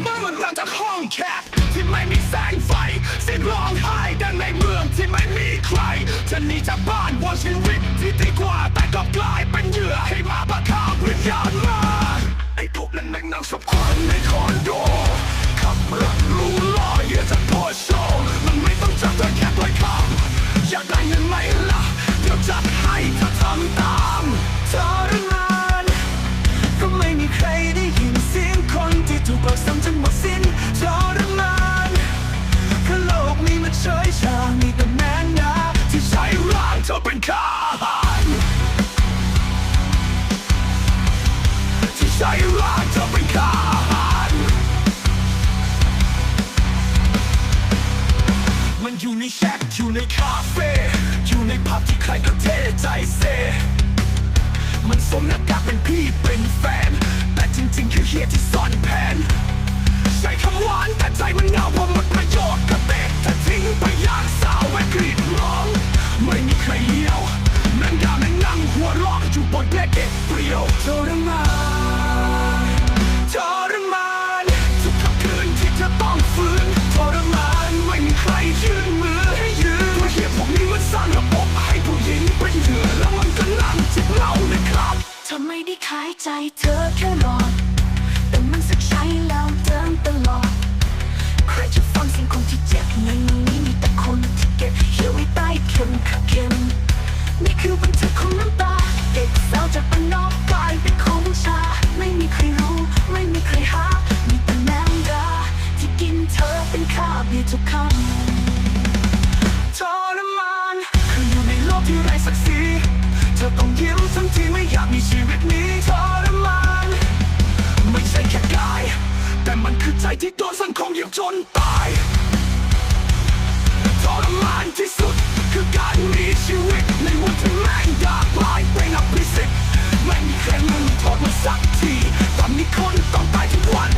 เมื่อมันเราจากห้องแคบที่ไม่มีแสงไฟสียงร้องไห้ดังในเมืองที่ไม่มีใครจะหนีจากบ้านวันชีวิตที่ดีกว่าแต่กลับกลายเป็นเหยื่อให้มาประคับวิญญาณมาไอ้พวกนั้นแม่งนั่งสบควันในคอนโดขับรถรูลอยเหยื่อจากพอชว์ มันอยู่ในแชทอยู่ในคาเฟ่อยู่ในผับที่ใครก็เทใจเซ มันสวมหน้ากากเป็นพี่เป็นแฟน แต่จริงๆ คือเฮียที่ซ่อนแผน ใช้คำหวานแต่ใจมันเหงาเพราะหมดประโยชน์กับเด็กถ้าทิ้งไปอย่างสาวแวกรีดร้อง ไม่มีใครเลี้ยวนั่งดาวนั่งนั่งหัวร้องอยู่บนแบล็กเก็ตเปรี้ยวทรมา อไม่ได้ายใจเธอแค่หลอดแต่มันสักใช้แล้วเดินตลอด ใครจะฟังเสียงคนที่เจ็บในนี้มีแต่คนที่เก็บเหี่ยวไว้ใต้เข็มขัดเข็มนี่คือบันทึกของน้ำตา เด็กสาวจากบ้านนอกกลายเป็นของชา ไม่มีใครรู้ไม่มีใครหา มีแต่แมงดาที่กินเธอเป็นข้าเบียร์ทุกคำทรมานคืออยู่ในโลกที่ไร้ศักดิ์ศรีเธอต้องยิ้มทั้งที่ไม่อยากมีชีวิตนี้ ที่โดนสังคมเหยียบจนตายทรมานที่สุดคือการมีชีวิตในวันที่แม่งยากลายเป็นอภิสิทธิ์ไม่มีใครมึงทนมาสักทีตอนนี้คนต้องตายทุกวัน